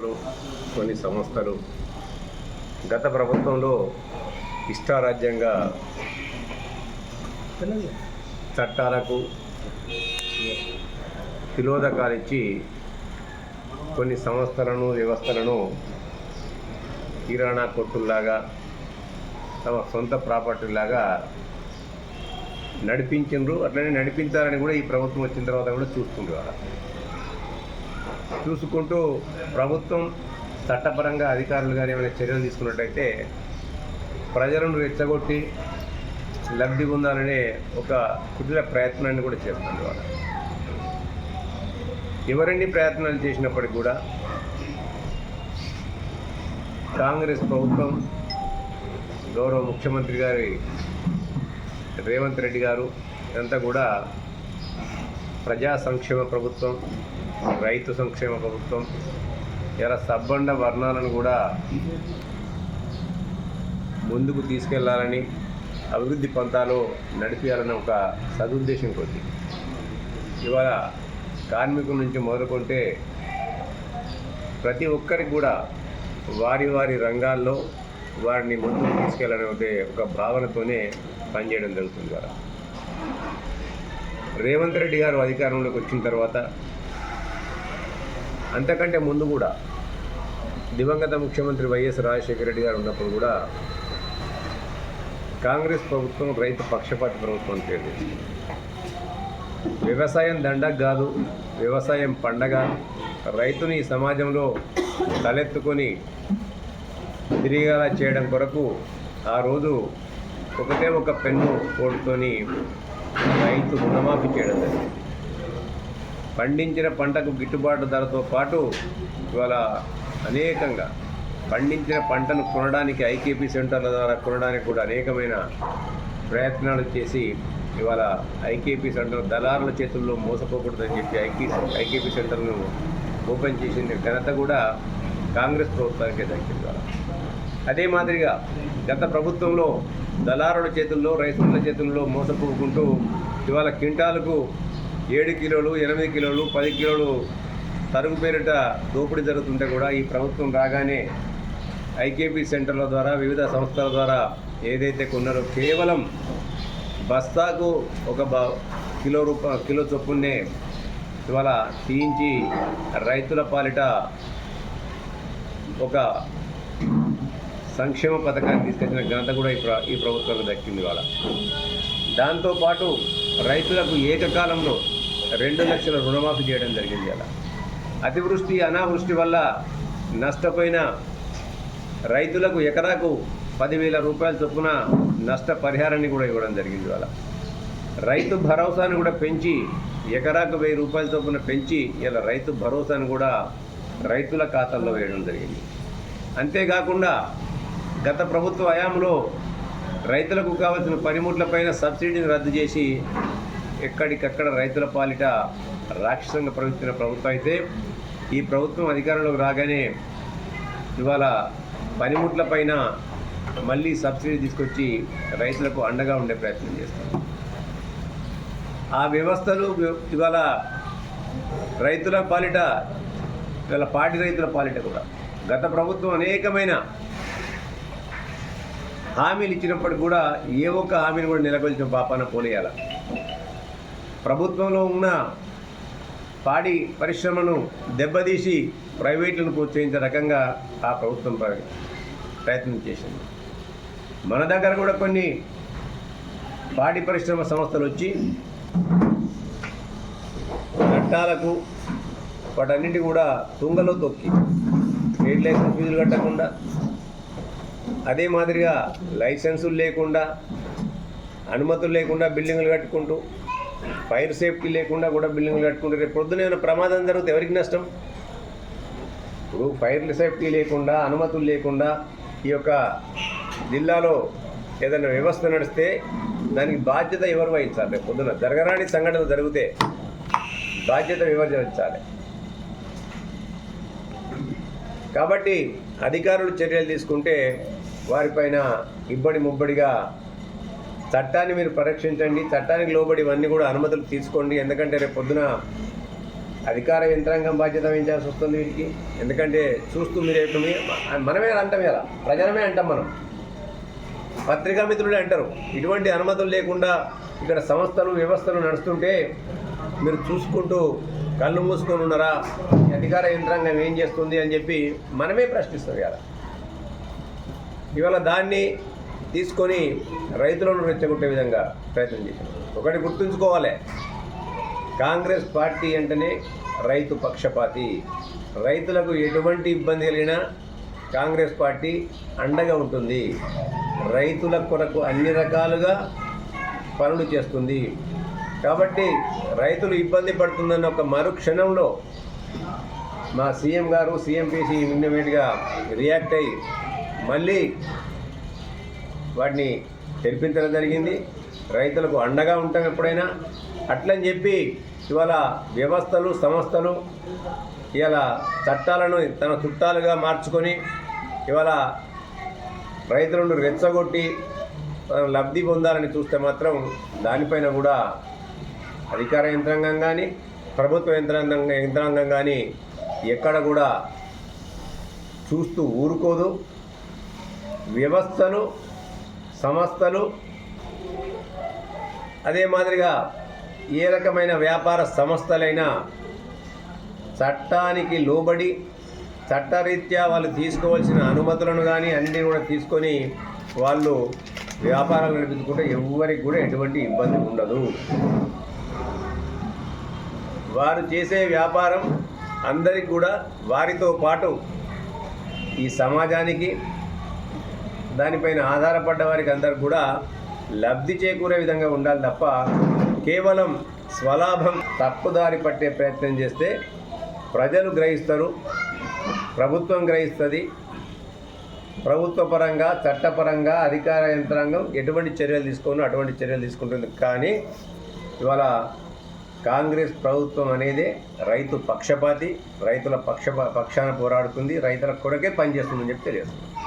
సంస్థలు కొన్ని సంస్థలు గత ప్రభుత్వంలో ఇష్టారాజ్యంగా చట్టాలకు తిలోదకాలిచ్చి కొన్ని సంస్థలను వ్యవస్థలను కిరాణా కొట్టుల్లాగా తమ సొంత ప్రాపర్టీలాగా నడిపించిండ్రు. అట్లనే నడిపించాలని కూడా ఈ ప్రభుత్వం వచ్చిన తర్వాత కూడా చూస్తుండ్రు చూసుకుంటూ ప్రభుత్వం చట్టపరంగా అధికారులు కానీ ఏమైనా చర్యలు తీసుకున్నట్టయితే ప్రజలను రెచ్చగొట్టి లబ్ధి పొందాలనే ఒక కుటిల ప్రయత్నాన్ని కూడా చేస్తుంది వాళ్ళు. ఎవరెన్ని ప్రయత్నాలు చేసినప్పటికీ కూడా కాంగ్రెస్ ప్రభుత్వం గౌరవ ముఖ్యమంత్రి గారి రేవంత్ రెడ్డి గారు ఇదంతా కూడా ప్రజా సంక్షేమ ప్రభుత్వం రైతు సంక్షేమ ప్రభుత్వం ఇలా సబ్బండ వర్ణాలను కూడా ముందుకు తీసుకెళ్ళాలని అభివృద్ధి పంతాలో నడిపించాలని ఒక సదుద్దేశం కొద్ది. ఇవాళ కార్మికుల నుంచి మొదలుకుంటే ప్రతి ఒక్కరికి కూడా వారి వారి రంగాల్లో వారిని ముందుకు తీసుకెళ్ళాలనే ఒక- ఒక భావనతోనే పనిచేయడం జరుగుతుంది కదా రేవంత్ రెడ్డి గారు అధికారంలోకి వచ్చిన తర్వాత అంతకంటే ముందు కూడా దివంగత ముఖ్యమంత్రి వైఎస్ రాజశేఖర రెడ్డి గారు ఉన్నప్పుడు కూడా కాంగ్రెస్ ప్రభుత్వం రైతు పక్షపాత ప్రభుత్వం అని పేరు వ్యవసాయం దండగ కాదు వ్యవసాయం పండగ. రైతుని సమాజంలో తలెత్తుకొని తిరిగేలా చేయడం కొరకు ఆ రోజు ఒకటే ఒక పెన్ను కోడుతోని రైతు రుణమాఫీ చేయడం జరిగింది పండించిన పంటకు గిట్టుబాటు ధరతో పాటు ఇవాళ అనేకంగా పండించిన పంటను కొనడానికి ఐకేపీ సెంటర్ల ద్వారా కొనడానికి కూడా అనేకమైన ప్రయత్నాలు చేసి ఇవాళ ఐకేపీ సెంటర్ దళారుల చేతుల్లో మోసపోకూడదని చెప్పి ఐకే ఐకేపీ సెంటర్ను ఓపెన్ చేసిన ఘనత కూడా కాంగ్రెస్ ప్రభుత్వానికే దక్కింది అదే మాదిరిగా గత ప్రభుత్వంలో దళారుల చేతుల్లో రైతుల చేతుల్లో మోసపోకుంటూ ఇవాళ క్వింటాలకు ఏడు కిలోలు ఎనిమిది కిలోలు పది కిలోలు తరుగు పేరిట దోపిడీ జరుగుతుంటే కూడా ఈ ప్రభుత్వం రాగానే ఐకేపీ సెంటర్ల ద్వారా వివిధ సంస్థల ద్వారా ఏదైతే కొన్నారో కేవలం బస్తాకు ఒక బ కిలో రూప కిలో చొప్పున్నే ఇవాళ తీయించి రైతుల పాలిట ఒక సంక్షేమ పథకాన్ని తీసుకొచ్చిన ఘనత కూడా ఈ ప్ర ఈ ప్రభుత్వానికి దక్కింది ఇవాళ. దాంతోపాటు రైతులకు ఏకకాలంలో రెండు లక్షల రుణమాఫీ చేయడం జరిగింది అలా అతివృష్టి అనావృష్టి వల్ల నష్టపోయిన రైతులకు ఎకరాకు పదివేల రూపాయల చొప్పున నష్టపరిహారాన్ని కూడా ఇవ్వడం జరిగింది ఇవాళ. రైతు భరోసాను కూడా పెంచి ఎకరాకు వెయ్యి రూపాయల చొప్పున పెంచి ఇలా రైతు భరోసాను కూడా రైతుల ఖాతాల్లో వేయడం జరిగింది. అంతేకాకుండా గత ప్రభుత్వ హయాంలో రైతులకు కావాల్సిన పనిముట్లపైన సబ్సిడీని రద్దు చేసి ఎక్కడికక్కడ రైతుల పాలిట రాక్షసంగా ప్రవర్తించిన ప్రభుత్వం అయితే ఈ ప్రభుత్వం అధికారంలోకి రాగానే ఇవాళ పనిముట్లపైన మళ్ళీ సబ్సిడీ తీసుకొచ్చి రైతులకు అండగా ఉండే ప్రయత్నం చేస్తాం ఆ వ్యవస్థలు ఇవాళ రైతుల పాలిట ఇవాళ పాటి రైతుల పాలిట కూడా గత ప్రభుత్వం అనేకమైన హామీలు ఇచ్చినప్పుడు కూడా ఏ ఒక్క హామీని కూడా నెలకొల్చిన పాపాన పోలేయాల ప్రభుత్వంలో ఉన్న పాడి పరిశ్రమను దెబ్బతీసి ప్రైవేట్లను ప్రోత్సహించే రకంగా ఆ ప్రభుత్వం ప్రయత్నం చేసింది. మన దగ్గర కూడా కొన్ని పాడి పరిశ్రమ సంస్థలు వచ్చి చట్టాలకు వాటన్నిటి కూడా తుంగలో తొక్కి ట్రేడ్ లైసెన్స్ ఫీజులు కట్టకుండా అదే మాదిరిగా లైసెన్సులు లేకుండా అనుమతులు లేకుండా బిల్డింగ్లు కట్టుకుంటూ ఫైర్ సేఫ్టీ లేకుండా కూడా బిల్డింగ్లు కట్టుకుంటూ రేపు పొద్దున ఏమైనా ప్రమాదం జరిగితే ఎవరికి నష్టం? ఇప్పుడు ఫైర్ సేఫ్టీ లేకుండా అనుమతులు లేకుండా ఈ యొక్క జిల్లాలో ఏదైనా వ్యవస్థ నడిస్తే దానికి బాధ్యత ఎవరు వహించాలి? రేపు పొద్దున జరగరాని సంఘటన జరిగితే బాధ్యత ఎవరు వహించాలి? కాబట్టి అధికారులు చర్యలు తీసుకుంటే వారిపైన ఇబ్బడి ముబ్బడిగా చట్టాన్ని మీరు పరీక్షించండి చట్టానికి లోబడి ఇవన్నీ కూడా అనుమతులు తీసుకోండి. ఎందుకంటే రేపు పొద్దున అధికార యంత్రాంగం బాధ్యత వహించాల్సి వస్తుంది వీరికి ఎందుకంటే చూస్తూ మీరు మనమే అంటాం ఇలా. ప్రజలమే అంటాం మనం. పత్రికా మిత్రులే అంటారు. ఇటువంటి అనుమతులు లేకుండా ఇక్కడ సంస్థలు వ్యవస్థలు నడుస్తుంటే మీరు చూసుకుంటూ కళ్ళు మూసుకొని ఉన్నారా? అధికార యంత్రాంగం ఏం చేస్తుంది అని చెప్పి మనమే ప్రశ్నిస్తాం ఇలా ఇవాళ దాన్ని తీసుకొని రైతులను రెచ్చగొట్టే విధంగా ప్రయత్నం చేశాం ఒకటి గుర్తుంచుకోవాలి. కాంగ్రెస్ పార్టీ అంటేనే రైతు పక్షపాతి. రైతులకు ఎటువంటి ఇబ్బంది కలిగినా కాంగ్రెస్ పార్టీ అండగా ఉంటుంది. రైతుల కొరకు అన్ని రకాలుగా పనులు చేస్తుంది. కాబట్టి రైతులు ఇబ్బంది పడుతుందన్న ఒక మరుక్షణంలో మా సీఎం గారు సీఎంపీసీ ఇమ్మీడియట్గా రియాక్ట్ అయ్యి మళ్ళీ వాటిని తెరిపించడం జరిగింది. రైతులకు అండగా ఉంటాం ఎప్పుడైనా. అట్లని చెప్పి ఇవాళ వ్యవస్థలు సంస్థలు ఇవాళ చట్టాలను తన చుట్టాలుగా మార్చుకొని ఇవాళ రైతులను రెచ్చగొట్టి లబ్ధి పొందాలని చూస్తే మాత్రం దానిపైన కూడా అధికార యంత్రాంగం కానీ ప్రభుత్వ యంత్రాంగం యంత్రాంగం కానీ ఎక్కడ కూడా చూస్తూ ఊరుకోదు. వ్యవస్థలు సంస్థలు అదే మాదిరిగా ఏ రకమైన వ్యాపార సంస్థలైనా చట్టానికి లోబడి చట్టరీత్యా వాళ్ళు తీసుకోవాల్సిన అనుమతులను కానీ అన్నీ కూడా తీసుకొని వాళ్ళు వ్యాపారాలు నడిపించుకుంటే ఎవరికి కూడా ఎటువంటి ఇబ్బంది ఉండదు. వారు చేసే వ్యాపారం అందరికి కూడా వారితో పాటు ఈ సమాజానికి దానిపైన ఆధారపడ్డ వారికి అందరు కూడా లబ్ధి చేకూరే విధంగా ఉండాలి తప్ప కేవలం స్వలాభం తప్పుదారి పట్టే ప్రయత్నం చేస్తే ప్రజలు గ్రహిస్తారు ప్రభుత్వం గ్రహిస్తుంది. ప్రభుత్వపరంగా చట్టపరంగా అధికార యంత్రాంగం ఎటువంటి చర్యలు తీసుకోను అటువంటి చర్యలు తీసుకుంటుంది. కానీ ఇవాళ కాంగ్రెస్ ప్రభుత్వం అనేది రైతు పక్షపాతి రైతుల పక్ష పక్షాన పోరాడుతుంది రైతుల కొరకే పనిచేస్తుందని చెప్పి తెలియజేస్తుంది